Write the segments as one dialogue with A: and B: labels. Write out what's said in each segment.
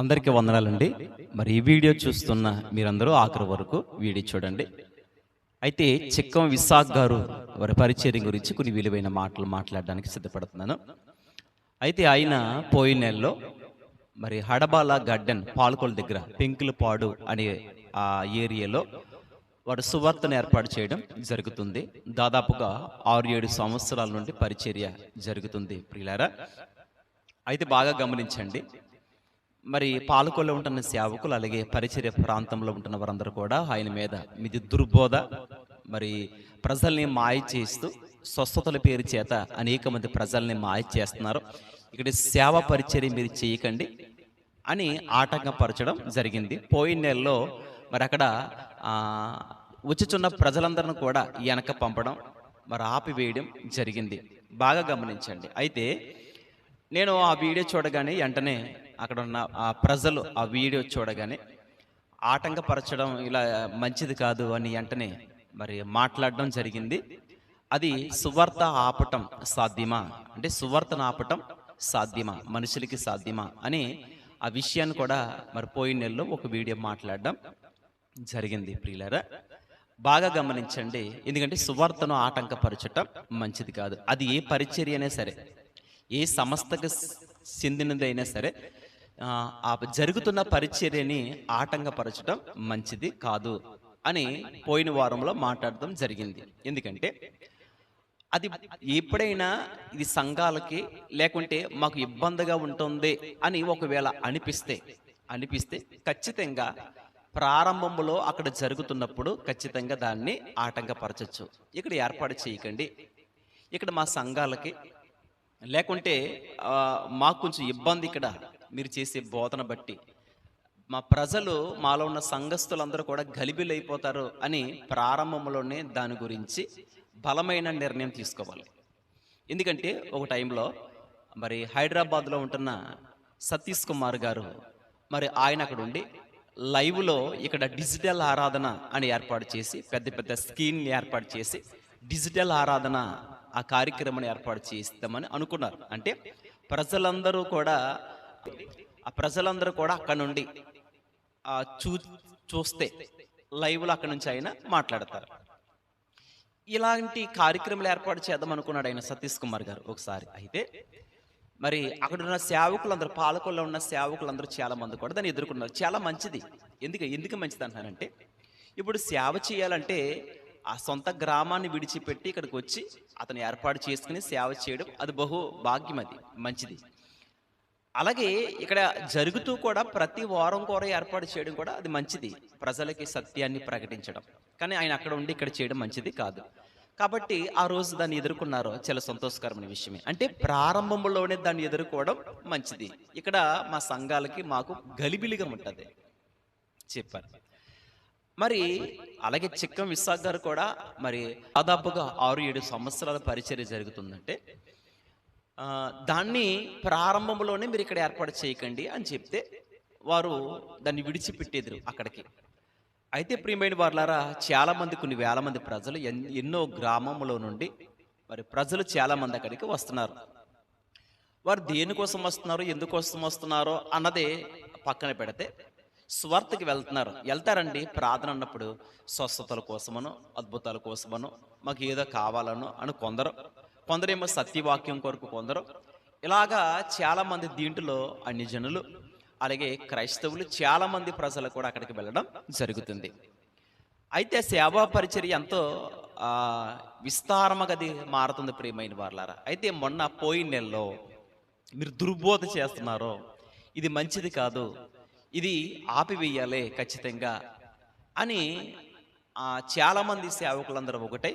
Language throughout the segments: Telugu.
A: అందరికీ వందనాలండి. మరి ఈ వీడియో చూస్తున్న మీరందరూ ఆఖరి వరకు వీడియో చూడండి. అయితే చిక్కం విశాఖ గారు వారి పరిచయం గురించి కొన్ని విలువైన మాటలు మాట్లాడడానికి సిద్ధపడుతున్నాను. అయితే ఆయన పోయిన నెలలో మరి హడబాల గార్డెన్ పాలకొల దగ్గర పెంకులపాడు అనే ఆ ఏరియాలో వారు సువార్తను ఏర్పాటు చేయడం జరుగుతుంది. దాదాపుగా ఆరు ఏడు సంవత్సరాల నుండి పరిచర్య జరుగుతుంది ప్రియులారా. అయితే బాగా గమనించండి. మరి పాలకొల్లో ఉంటున్న సేవకులు అలాగే పరిచర్య ప్రాంతంలో ఉంటున్న వారందరూ కూడా ఆయన మీద మీది దుర్బోధ మరి ప్రజల్ని మాయ చేస్తూ స్వస్థతల పేరు చేత అనేక మంది ప్రజల్ని మాయ చేస్తున్నారు. ఇక్కడ సేవ పరిచర్య మీరు చేయకండి అని ఆటంకపరచడం జరిగింది. పోయిన నెలలో మరి అక్కడ వచ్చుచున్న ప్రజలందరిని కూడా వెనక పంపడం మరి ఆపివేయడం జరిగింది. బాగా గమనించండి. అయితే నేను ఆ వీడియో చూడగానే వెంటనే అక్కడ ఉన్న ఆ ప్రజలు ఆ వీడియో చూడగానే ఆటంకపరచడం ఇలా మంచిది కాదు అని వెంటనే మరి మాట్లాడడం జరిగింది. అది సువార్త ఆపటం సాధ్యమా? అంటే సువార్తను ఆపటం సాధ్యమా? మనుషులకి సాధ్యమా? అని ఆ విషయాన్ని కూడా మరి పోయిన నెలలో ఒక వీడియో మాట్లాడడం జరిగింది ప్రియులరా. బాగా గమనించండి. ఎందుకంటే సువార్తను ఆటంకపరచటం మంచిది కాదు. అది ఏ పరిచర్య అయినా సరే ఏ సంస్థకు చెందినదైనా సరే ఆ, జరుగుతున్న పరిచర్యని ఆటంకపరచడం మంచిది కాదు అని పోయిన వారంలో మాట్లాడడం జరిగింది. ఎందుకంటే అది ఎప్పుడైనా ఇది సంఘాలకి లేకుంటే మాకు ఇబ్బందిగా ఉంటుంది అని ఒకవేళ అనిపిస్తే అనిపిస్తే ఖచ్చితంగా ప్రారంభంలో అక్కడ జరుగుతున్నప్పుడు ఖచ్చితంగా దాన్ని ఆటంకపరచచ్చు. ఇక్కడ ఏర్పాటు చేయకండి. ఇక్కడ మా సంఘాలకి లేకుంటే మాకు కొంచెం ఇబ్బంది ఇక్కడ మీరు చేసే బోధన బట్టి. మా ప్రజలు మాలో ఉన్న సంఘస్థులందరూ కూడా గలిబిలైపోతారు అని ప్రారంభంలోనే దాని గురించి బలమైన నిర్ణయం తీసుకోవాలి. ఎందుకంటే ఒక టైంలో మరి హైదరాబాద్లో ఉంటున్న సతీష్ కుమార్ గారు మరి ఆయన అక్కడ ఉండి లైవ్లో ఇక్కడ డిజిటల్ ఆరాధన అని ఏర్పాటు చేసి పెద్ద పెద్ద స్క్రీన్లు ఏర్పాటు చేసి డిజిటల్ ఆరాధన ఆ కార్యక్రమాన్ని ఏర్పాటు చేస్తామని అనుకున్నారు. అంటే ప్రజలందరూ కూడా ఆ ప్రజలందరూ కూడా అక్కడ నుండి చూ చూస్తే లైవ్లో అక్కడ నుంచి ఆయన మాట్లాడతారు. ఇలాంటి కార్యక్రమాలు ఏర్పాటు చేద్దాం అనుకున్నాడు ఆయన సతీష్ కుమార్ గారు ఒకసారి. అయితే మరి అక్కడ ఉన్న సేవకులందరూ పాలకొల్లో ఉన్న సేవకులందరూ చాలా మంది కూడా దాన్ని ఎదుర్కొన్నారు. చాలా మంచిది. ఎందుకు ఎందుకు మంచిది అంటానంటే ఇప్పుడు సేవ చేయాలంటే ఆ సొంత గ్రామాన్ని విడిచిపెట్టి ఇక్కడికి వచ్చి అతను ఏర్పాటు చేసుకుని సేవ చేయడం అది బహు భాగ్యం అది మంచిది. అలాగే ఇక్కడ జరుగుతూ కూడా ప్రతి వారం కూడా ఏర్పాటు చేయడం కూడా అది మంచిది. ప్రజలకి సత్యాన్ని ప్రకటించడం. కానీ ఆయన అక్కడ ఉండి ఇక్కడ చేయడం మంచిది కాదు. కాబట్టి ఆ రోజు దాన్ని ఎదుర్కొన్నారు చాలా సంతోషకరమైన విషయమే. అంటే ప్రారంభంలోనే దాన్ని ఎదుర్కోవడం మంచిది. ఇక్కడ మా సంఘాలకి మాకు గలిబిలిగా ఉంటుంది. చెప్పారు. మరి అలాగే చిక్కం విశాఖ గారు కూడా మరి దాదాపుగా ఆరు ఏడు సంవత్సరాల పరిచర్య జరుగుతుందంటే దాన్ని ప్రారంభంలోనే మీరు ఇక్కడ ఏర్పాటు చేయకండి అని చెప్తే వారు దాన్ని విడిచిపెట్టేది అక్కడికి. అయితే ప్రియమైన వారులారా చాలామంది కొన్ని వేల మంది ప్రజలు ఎన్- ఎన్నో గ్రామంలో నుండి మరి ప్రజలు చాలామంది అక్కడికి వస్తున్నారు. వారు దేనికోసం వస్తున్నారు ఎందుకోసం వస్తున్నారో అన్నదే పక్కన పెడితే స్వార్థకి వెళ్తున్నారు. వెళ్తారండి ప్రార్థన అన్నప్పుడు స్వస్థతల కోసమనో అద్భుతాల కోసమనో మాకు ఏదో కావాలనో అని కొందరు కొందరేమో సత్యవాక్యం కొరకు కొందరు. ఇలాగా చాలామంది దీంట్లో అన్ని జనులు అలాగే క్రైస్తవులు చాలామంది ప్రజలు కూడా అక్కడికి వెళ్ళడం జరుగుతుంది. అయితే సేవా పరిచర్య ఎంతో ఆ, విస్తారముగా అది మారుతుంది ప్రియమైన వాళ్ళారా అయితే మొన్న పోయిన నెలలో మీరు దుర్బోధ చేస్తున్నారో ఇది మంచిది కాదు ఇది ఆపివేయాలి ఖచ్చితంగా అని చాలామంది సేవకులందరూ ఒకటై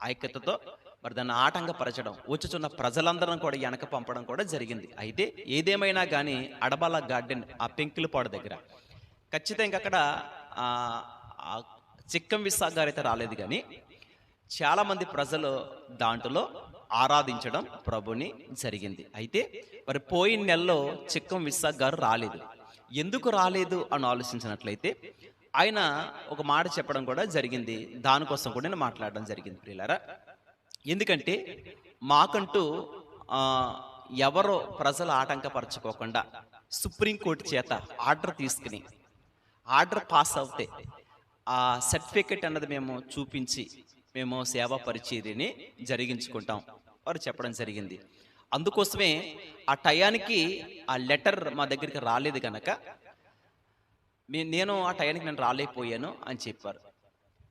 A: ఐక్యతతో మరి దాన్ని ఆటంకపరచడం వచ్చుచున్న ప్రజలందరం కూడా వెనక పంపడం కూడా జరిగింది. అయితే ఏదేమైనా కానీ అడబాల గార్డెన్ ఆ పెంకిలపాడు దగ్గర. ఖచ్చితంగా అక్కడ చిక్కం విస్సా గారు అయితే రాలేదు కానీ చాలామంది ప్రజలు దాంట్లో ఆరాధించడం ప్రభుని జరిగింది. అయితే మరి పోయిన నెలలో చిక్కం విస్సా గారు రాలేదు. ఎందుకు రాలేదు అని ఆలోచించినట్లయితే ఆయన ఒక మాట చెప్పడం కూడా జరిగింది. దానికోసం కూడా నేను మాట్లాడడం జరిగింది ప్రియులారా. ఎందుకంటే మాకంటూ ఎవరో ప్రజలు ఆటంకపరచుకోకుండా సుప్రీంకోర్టు చేత ఆర్డర్ తీసుకుని ఆర్డర్ పాస్ అవుతే ఆ సర్టిఫికెట్ అన్నది మేము చూపించి మేము సేవా పరిచర్యని జరిగించుకుంటాం. వారు చెప్పడం జరిగింది. అందుకోసమే ఆ టయానికి ఆ లెటర్ మా దగ్గరికి రాలేదు కనుక నేను ఆ టయానికి నేను రాలేకపోయాను అని చెప్పారు.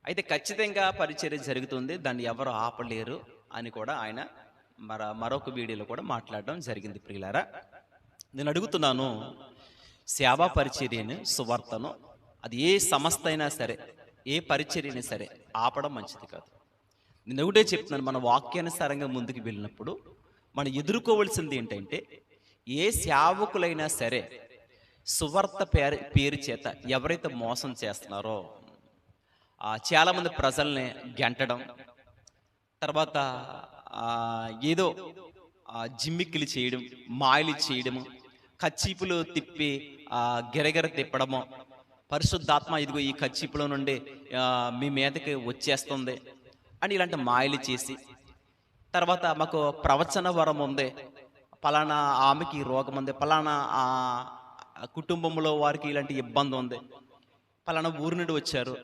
A: అయితే ఖచ్చితంగా పరిచర్య జరుగుతుంది. దాన్ని ఎవరు ఆపలేరు అని కూడా ఆయన మర మరొక వీడియోలో కూడా మాట్లాడడం జరిగింది ప్రియులారా. నేను అడుగుతున్నాను సేవా పరిచర్యను సువార్తను అది ఏ సంస్థ అయినా సరే ఏ పరిచర్యని సరే ఆపడం మంచిది కాదు. నేను ఒకటే చెప్తున్నాను మన వాక్యానుసారంగా ముందుకు వెళ్ళినప్పుడు మనం ఎదుర్కోవలసింది ఏంటంటే ఏ సేవకులైనా సరే సువార్త పేరు పేరు చేత ఎవరైతే మోసం చేస్తున్నారో చాలామంది ప్రజల్ని గెంటడం తర్వాత ఏదో జిమ్మిక్కిలు చేయడం మాయలు చేయడము కచ్చీపులు తిప్పి ఆ, గిరగిర తిప్పడము. పరిశుద్ధాత్మ ఇదిగో ఈ కచ్చీపులో నుండి మీ మీదకి వచ్చేస్తుంది అని ఇలాంటి మాయలు చేసి తర్వాత మాకు ప్రవచన వరం ఉంది. పలానా ఆమెకి రోగం ఉంది. పలానా కుటుంబంలో వారికి ఇలాంటి ఇబ్బంది ఉంది. పలానా ఊరి నుండి వచ్చారు.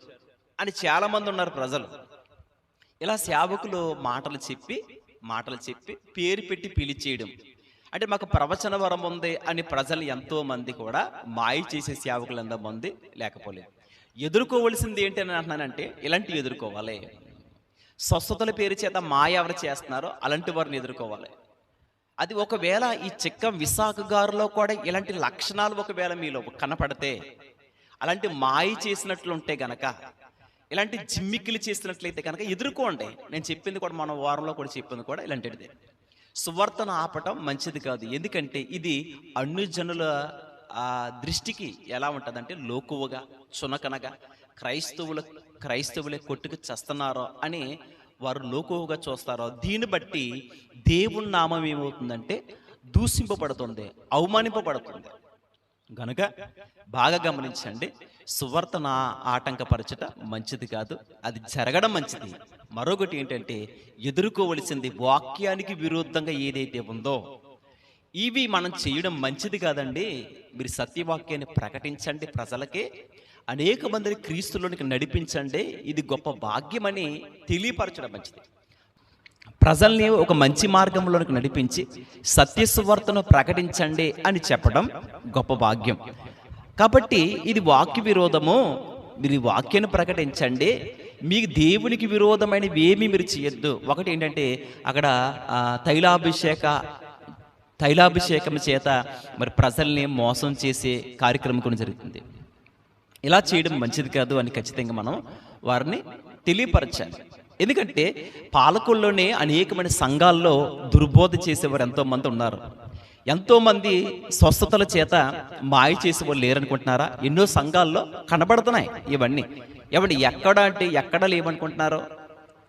A: అని చాలామంది ఉన్నారు ప్రజలు. ఇలా సేవకులు మాటలు చెప్పి మాటలు చెప్పి పేరు పెట్టి పిలిచేయడం. అంటే మాకు ప్రవచన వరం ఉంది అని ప్రజలు ఎంతో మంది కూడా మాయ చేసే సేవకులు ఎంతోమంది లేకపోలేదు. ఎదుర్కోవలసింది ఏంటి అని అంటున్నానంటే ఇలాంటివి ఎదుర్కోవాలి. స్వస్థతల పేరు చేత మాయ ఎవరు చేస్తున్నారో అలాంటి వారిని ఎదుర్కోవాలి. అది ఒకవేళ ఈ చిక్క విశాఖ గారిలో కూడా ఇలాంటి లక్షణాలు ఒకవేళ మీలో కనపడితే అలాంటి మాయ చేసినట్లు ఉంటే గనక ఇలాంటి జిమ్మిక్కిలు చేసినట్లయితే కనుక ఎదుర్కోండి. నేను చెప్పింది కూడా మన వారంలో కూడా చెప్పింది కూడా ఇలాంటిది. సువార్తను ఆపటం మంచిది కాదు. ఎందుకంటే ఇది అన్యజనుల ఆ దృష్టికి ఎలా ఉంటుందంటే లోకువగా చునకనగా క్రైస్తవుల క్రైస్తవులే కొట్టుకు చస్తున్నారో అని వారు లోకువగా చూస్తారో దీన్ని బట్టి దేవుని నామం ఏమవుతుందంటే దూషింపబడుతుంది అవమానింపబడుతుంది. గనుక బాగా గమనించండి. సువర్తన ఆటంకపరచట మంచిది కాదు. అది జరగడం మంచిది. మరొకటి ఏంటంటే ఎదుర్కోవలసింది వాక్యానికి విరుద్ధంగా ఏదైతే ఉందో ఇవి మనం చేయడం మంచిది కాదండి. మీరు సత్యవాక్యాన్ని ప్రకటించండి ప్రజలకి. అనేక మందిని క్రీస్తులోనికి నడిపించండి. ఇది గొప్ప భాగ్యమని తెలియపరచడం మంచిది. ప్రజల్ని ఒక మంచి మార్గంలోనికి నడిపించి సత్యసువార్తను ప్రకటించండి అని చెప్పడం గొప్ప భాగ్యం. కాబట్టి ఇది వాక్య విరోధము. మీరు వాక్యాన్ని ప్రకటించండి. మీకు దేవునికి విరోధమైనవి ఏమీ మీరు చేయొద్దు. ఒకటి ఏంటంటే అక్కడ తైలాభిషేక తైలాభిషేకం చేత మరి ప్రజల్ని మోసం చేసే కార్యక్రమం కూడా జరుగుతుంది. ఇలా చేయడం మంచిది కాదు అని ఖచ్చితంగా మనం వారిని తెలియపరచాలి. ఎందుకంటే పాలకుల్లోనే అనేకమైన సంఘాల్లో దుర్బోధ చేసేవారు ఎంతోమంది ఉన్నారు. ఎంతోమంది స్వస్థతల చేత మాయ చేసేవాళ్ళు లేరనుకుంటున్నారా? ఎన్నో సంఘాల్లో కనబడుతున్నాయి ఇవన్నీ. ఏమండి ఎక్కడ అంటే ఎక్కడ లేవనుకుంటున్నారో?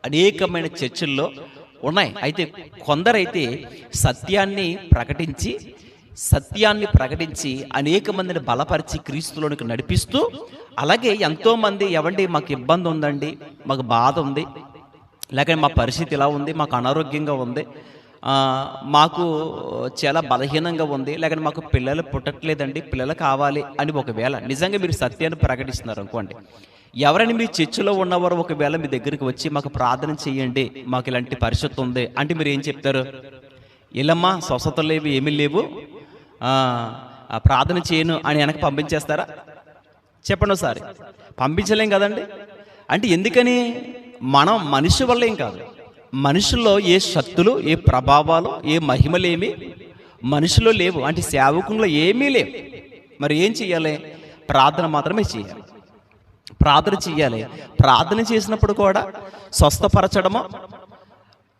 A: అనేకమైన చర్చిల్లో ఉన్నాయి. అయితే కొందరైతే సత్యాన్ని ప్రకటించి సత్యాన్ని ప్రకటించి అనేక మందిని బలపరిచి క్రీస్తులోనికి నడిపిస్తూ అలాగే ఎంతోమంది ఎవండి మాకు ఇబ్బంది ఉందండి మాకు బాధ ఉంది లేకపోతే మా పరిస్థితి ఇలా ఉంది మాకు అనారోగ్యంగా ఉంది. మాకు చాలా బలహీనంగా ఉంది. లేకపోతే మాకు పిల్లలు పుట్టట్లేదండి పిల్లలు కావాలి అని ఒకవేళ నిజంగా మీరు సత్యాన్ని ప్రకటిస్తున్నారు అనుకోండి ఎవరైనా మీ చర్చిలో ఉన్నవారు ఒకవేళ మీ దగ్గరికి వచ్చి మాకు ప్రార్థన చేయండి మాకు ఇలాంటి పరిస్థితి ఉంది అంటే మీరు ఏం చెప్తారు? ఇల్లమ్మా స్వస్థతలు లేవు ఏమీ లేవు. ప్రార్థన చేయను అని వెనక పంపించేస్తారా? చెప్పండి ఒకసారి. పంపించలేం కదండి. అంటే ఎందుకని మనం మనిషి వల్ల ఏం కాదు. మనుషుల్లో ఏ శక్తులు ఏ ప్రభావాలు ఏ మహిమలేమి మనుషుల్లో లేవు. అంటే సేవకుల్లో ఏమీ లేవు. మరి ఏం చెయ్యాలి? ప్రార్థన మాత్రమే చేయాలి ప్రార్థన చెయ్యాలి. ప్రార్థన చేసినప్పుడు కూడా స్వస్థపరచడము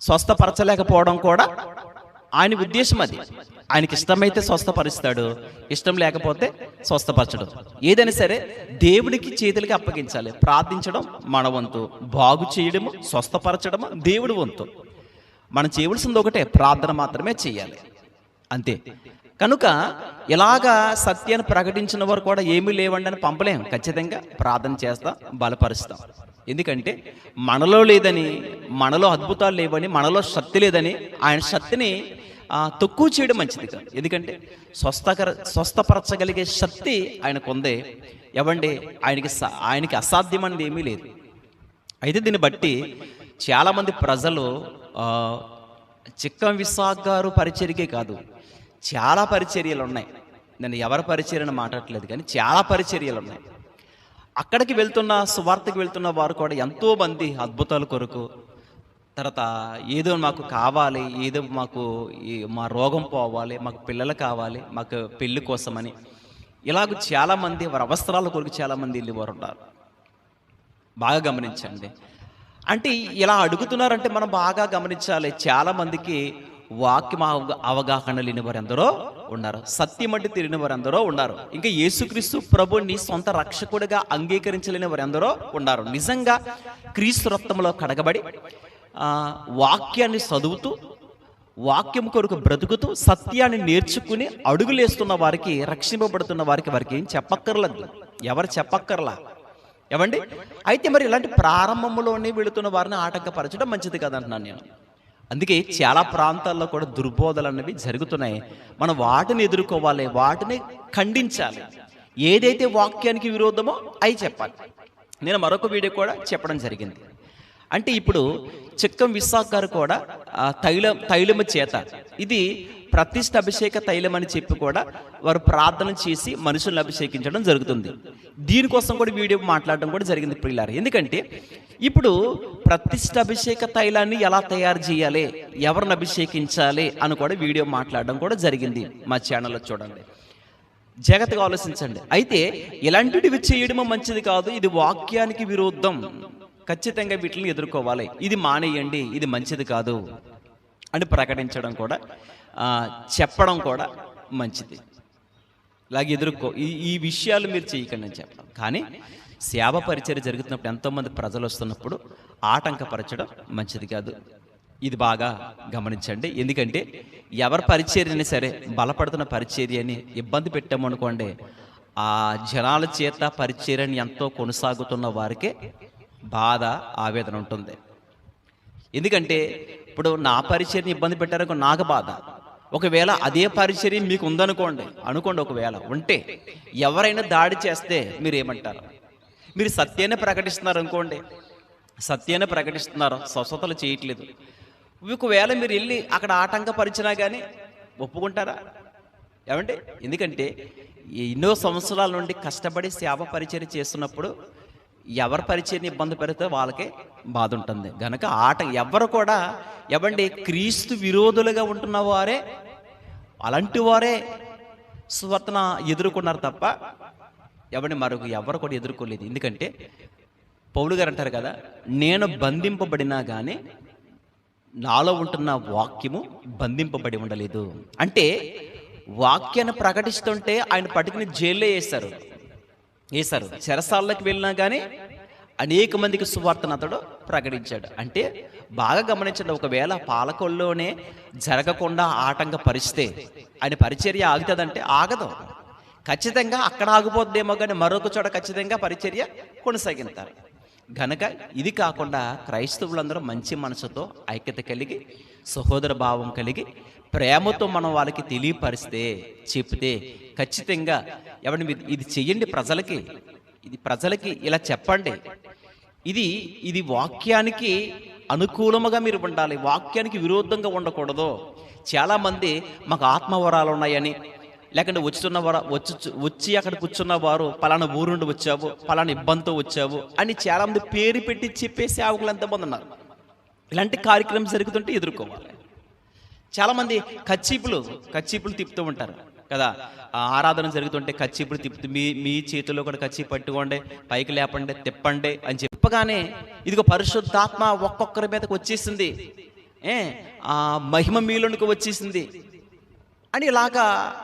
A: స్వస్థపరచలేకపోవడం కూడా ఆయన ఉద్దేశం అది. ఆయనకి ఇష్టమైతే స్వస్థపరుస్తాడు. ఇష్టం లేకపోతే స్వస్థపరచడం. ఏదైనా సరే దేవుడికి చేతులకి అప్పగించాలి. ప్రార్థించడం మన వంతు. బాగు చేయడము స్వస్థపరచడము దేవుడి వంతు. మనం చేయవలసింది ఒకటే ప్రార్థన మాత్రమే చేయాలి. అంతే. కనుక ఇలాగా సత్యాన్ని ప్రకటించిన వారు కూడా ఏమీ లేవండి అని పంపలేం. ఖచ్చితంగా ప్రార్థన చేస్తాం బలపరుస్తాం. ఎందుకంటే మనలో లేదని మనలో అద్భుతాలు లేవని మనలో శక్తి లేదని ఆయన శక్తిని తక్కువ చేయడం మంచిది కాదు. ఎందుకంటే స్వస్థకర స్వస్థపరచగలిగే శక్తి ఆయనకు ఉంది ఎవండి? ఆయనకి స- ఆయనకి అసాధ్యమైనది ఏమీ లేదు. అయితే దీన్ని బట్టి చాలామంది ప్రజలు చిక్కం విశాఖ గారు పరిచర్యకే కాదు చాలా పరిచర్యలు ఉన్నాయి నేను ఎవరి పరిచర్యను మాట్లాడలేదు కానీ చాలా పరిచర్యలు ఉన్నాయి అక్కడికి వెళ్తున్న సువార్తకి వెళ్తున్న వారు కూడా ఎంతోమంది అద్భుతాల కొరకు తర్వాత ఏదో మాకు కావాలి ఏదో మాకు మా రోగం పోవాలి మాకు పిల్లలు కావాలి మాకు పెళ్ళి కోసమని. ఇలాగ చాలామంది వారి అవసరాల కొరకు చాలామంది వెళ్ళేవారు ఉన్నారు. బాగా గమనించండి. అంటే ఇలా అడుగుతున్నారంటే మనం బాగా గమనించాలి. చాలామందికి వాక్యం అవగాహన లేని వారు ఎందరో ఉన్నారు. సత్యం అంటే తెలియని వారు ఎందరో ఉన్నారు. ఇంకా యేసుక్రీస్తు ప్రభుని సొంత రక్షకుడిగా అంగీకరించలేని వారు ఎందరో ఉన్నారు. నిజంగా క్రీస్తు రక్తంలో కడగబడి వాక్యాన్ని చదువుతూ వాక్యం కొరకు బ్రతుకుతూ సత్యాన్ని నేర్చుకుని అడుగులేస్తున్న వారికి రక్షింపబడుతున్న వారికి వారికి ఏం చెప్పక్కర్లేదు. ఎవరు చెప్పక్కర్లా? ఏమండి? అయితే మరి ఇలాంటి ప్రారంభంలోనే వెళుతున్న వారిని ఆటంకపరచడం మంచిది కదంటున్నాను నేను. అందుకే చాలా ప్రాంతాల్లో కూడా దుర్బోధలు అనేవి జరుగుతున్నాయి. మనం వాటిని ఎదుర్కోవాలి వాటిని ఖండించాలి. ఏదైతే వాక్యానికి విరోధమో అవి చెప్పాలి. నేను మరొక వీడియో కూడా చెప్పడం జరిగింది. అంటే ఇప్పుడు చిక్కం విశాఖ గారు కూడా ఆ, తైలం తైలము చేత. ఇది ప్రతిష్ఠ అభిషేక తైలం అని చెప్పి కూడా వారు ప్రార్థన చేసి మనుషులను అభిషేకించడం జరుగుతుంది. దీనికోసం కూడా వీడియో మాట్లాడడం కూడా జరిగింది పిల్లలు ఎందుకంటే ఇప్పుడు ప్రతిష్ఠ అభిషేక తైలాన్ని ఎలా తయారు చేయాలి ఎవరిని అభిషేకించాలి అని కూడా వీడియో మాట్లాడడం కూడా జరిగింది మా ఛానల్లో చూడండి. జాగ్రత్తగా ఆలోచించండి. అయితే ఇలాంటివి చేయడము మంచిది కాదు ఇది వాక్యానికి విరుద్ధం. ఖచ్చితంగా వీటిని ఎదుర్కోవాలి. ఇది మానేయండి ఇది మంచిది కాదు అని ప్రకటించడం కూడా చెప్పడం కూడా మంచిది. ఇలాగ ఎదుర్కో ఈ ఈ విషయాలు మీరు చేయకండి అని చెప్పడం. కానీ సేవ పరిచయం జరుగుతున్నప్పుడు ఎంతోమంది ప్రజలు వస్తున్నప్పుడు ఆటంకపరచడం మంచిది కాదు. ఇది బాగా గమనించండి. ఎందుకంటే ఎవరి పరిచర్యని సరే బలపడుతున్న పరిచర్యని ఇబ్బంది పెట్టామనుకోండి ఆ జనాల చేత పరిచర్యని ఎంతో కొనసాగుతున్న వారికే బాధ ఆవేదన ఉంటుంది. ఎందుకంటే ఇప్పుడు నా పరిచర్ని ఇబ్బంది పెట్టారనుకో నాకు బాధ. ఒకవేళ అదే పరిచర్య మీకు ఉందనుకోండి అనుకోండి ఒకవేళ ఉంటే ఎవరైనా దాడి చేస్తే మీరు ఏమంటారు మీరు సత్యాన్ని ప్రకటిస్తున్నారు అనుకోండి. సత్యాన్ని ప్రకటిస్తున్నారు స్వస్థతలు చేయట్లేదు. ఒకవేళ మీరు వెళ్ళి అక్కడ ఆటంకపరిచినా కానీ ఒప్పుకుంటారా? ఏమంటే ఎందుకంటే ఎన్నో సంవత్సరాల నుండి కష్టపడి సేవ పరిచయం చేస్తున్నప్పుడు ఎవరి పరిచయం ఇబ్బంది పెడితే వాళ్ళకే బాధ ఉంటుంది. గనక ఆట ఎవరు కూడా ఎవండి క్రీస్తు విరోధులుగా ఉంటున్న వారే అలాంటి వారే స్వర్తన ఎదుర్కొన్నారు తప్ప ఎవరిని మరొక ఎవరు కూడా ఎదుర్కోలేదు. ఎందుకంటే పౌలు గారు అంటారు కదా నేను బంధింపబడినా కానీ నాలో ఉంటున్న వాక్యము బంధింపబడి ఉండలేదు. అంటే వాక్యాన్ని ప్రకటిస్తుంటే ఆయన పట్టుకుని జైల్లో వేస్తారు వేశారు చెరసాల్లోకి వెళ్ళినా కానీ అనేక మందికి సువార్తను అతడు ప్రకటించాడు. అంటే బాగా గమనించండి ఒకవేళ పాలకొల్లోనే జరగకుండా ఆటంక పరిస్తే ఆయన పరిచర్య ఆగుతుందంటే ఆగదు. ఖచ్చితంగా అక్కడ ఆగిపోద్దేమో కానీ మరొక చోట ఖచ్చితంగా పరిచర్య కొనసాగిస్తారు గనక ఇది కాకుండా క్రైస్తవులందరూ మంచి మనసుతో ఐక్యత కలిగి సహోదర భావం కలిగి ప్రేమతో మనం వాళ్ళకి తెలియపరిస్తే చెప్తే ఖచ్చితంగా ఎవరిని మీరు ఇది చెయ్యండి ప్రజలకి. ఇది ప్రజలకి ఇలా చెప్పండి. ఇది ఇది వాక్యానికి అనుకూలముగా మీరు ఉండాలి. వాక్యానికి విరోధంగా ఉండకూడదు. చాలామంది మాకు ఆత్మవరాలు ఉన్నాయని లేకుంటే వచ్చుతున్న వారు వచ్చి వచ్చి అక్కడ కూర్చున్న వారు పలానా ఊరు నుండి వచ్చావు పలానా ఇబ్బందితో వచ్చావు అని చాలామంది పేరు పెట్టి చెప్పే సేవకులు ఎంతమంది ఉన్నారు. ఇలాంటి కార్యక్రమం జరుగుతుంటే ఎదుర్కోవాలి. చాలామంది కచ్చీపులు కచ్చీపులు తిప్పుతూ ఉంటారు. కదా? ఆరాధన జరుగుతుంటే కచ్చి ఇప్పుడు తిప్పి మీ మీ చేతిలో కూడా కచ్చి పట్టుకోండి పైకి లేపండి తిప్పండి అని చెప్పగానే ఇదిగో పరిశుద్ధాత్మ ఒక్కొక్కరి మీదకి వచ్చేసింది. ఏ? ఆ మహిమ మీలోనికి వచ్చేసింది. అని ఇలాగా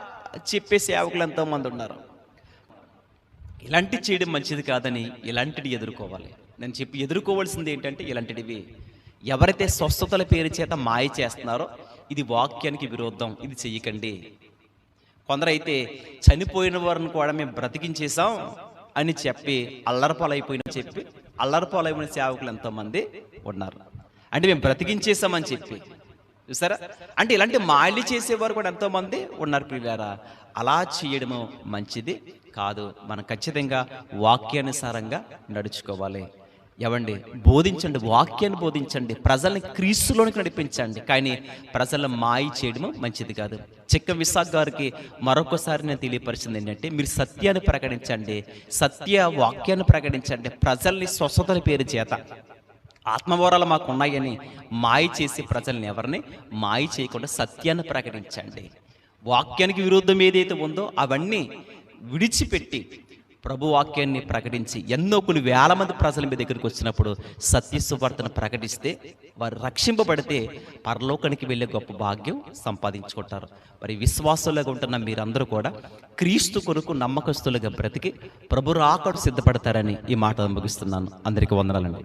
A: చెప్పే సేవకులు ఎంతోమంది ఉన్నారు. ఇలాంటి చేయడం మంచిది కాదని ఇలాంటివి ఎదుర్కోవాలి. నేను చెప్పి ఎదుర్కోవాల్సింది ఏంటంటే ఇలాంటివి. ఎవరైతే స్వస్థతల పేరు చేత మాయ చేస్తున్నారో ఇది వాక్యానికి విరోధం ఇది చెయ్యకండి. కొందరైతే చనిపోయిన వారిని కూడా మేము బ్రతికించేసాం అని చెప్పి అల్లరపాలైపోయిన చెప్పి అల్లరపాలైపోయిన సేవకులు ఎంతోమంది ఉన్నారు. అంటే మేము బ్రతికించేసామని చెప్పి. చూసారా? అంటే ఇలాంటి మాలి చేసేవారు కూడా ఎంతోమంది ఉన్నారు ప్రియులారా. అలా చేయడము మంచిది కాదు. మనం ఖచ్చితంగా వాక్యానుసారంగా నడుచుకోవాలి. ఎవండి బోధించండి వాక్యాన్ని బోధించండి ప్రజల్ని క్రీస్తులోనికి నడిపించండి. కానీ ప్రజల మాయి చేయడం మంచిది కాదు. చిక్క విశాఖ గారికి మరొకసారి నేను తెలియపరిచింది ఏంటంటే మీరు సత్యాన్ని ప్రకటించండి సత్య వాక్యాన్ని ప్రకటించండి ప్రజల్ని స్వస్థతల పేరు చేత. ఆత్మవరాలు మాకు ఉన్నాయని మాయ చేసి ప్రజల్ని ఎవరిని? మాయ చేయకుండా సత్యాన్ని ప్రకటించండి. వాక్యానికి విరుద్ధం ఏదైతే ఉందో అవన్నీ విడిచిపెట్టి ప్రభు వాక్యాన్ని ప్రకటించి ఎన్నో కొన్ని వేల మంది ప్రజల మీ దగ్గరికి వచ్చినప్పుడు సత్యసువార్తను ప్రకటిస్తే వారు రక్షింపబడితే పరలోకానికి వెళ్ళే గొప్ప భాగ్యం సంపాదించుకుంటారు. మరి విశ్వాసంలో ఉంటున్న మీరందరూ కూడా క్రీస్తు కొరకు నమ్మకస్తులుగా బ్రతికి ప్రభు రాకడు సిద్ధపడతారని ఈ మాట ముగిస్తున్నాను. అందరికీ వందనాలండి.